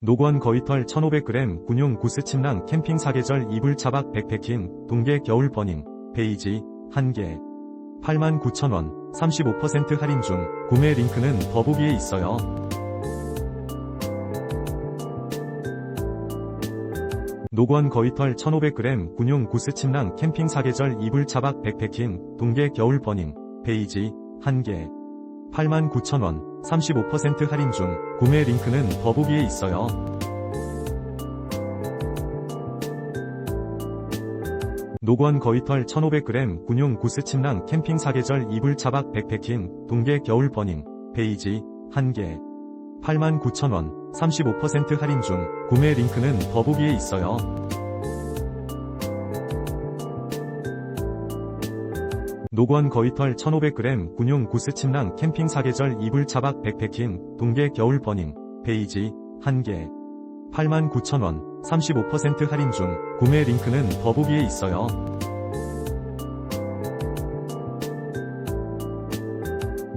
노건 거위털 1500g 군용 구스 침낭 캠핑 사계절 이불 차박 백패킹 동계 겨울 버닝 베이지 1개 89,000원 35% 할인 중 구매 링크는 더보기에 있어요. 노건 거위털 1500g 군용 구스 침낭 캠핑 사계절 이불 차박 백패킹 동계 겨울 버닝 베이지 1개 89,000원 35% 할인 중 구매 링크는 더보기에 있어요. 노건 거위털 1500g 군용 구스 침낭 캠핑 사계절 이불 차박 백패킹 동계 겨울 버닝 베이지 1개 89,000원 35% 할인 중 구매 링크는 더보기에 있어요. 노건 거위털 1500g 군용 구스 침낭 캠핑 사계절 이불 차박 백패킹 동계 겨울 버닝 베이지 1개 89,000원 35% 할인 중 구매 링크는 더보기에 있어요.